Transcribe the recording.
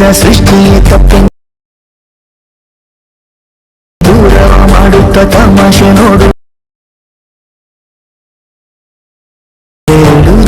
ಮಾಡಿದ ಸೃಷ್ಟಿಯೇ ತಪ್ಪೆ ದೂರ ಮಾಡುತ್ತ ತಮಾಷೆ ನೋಡು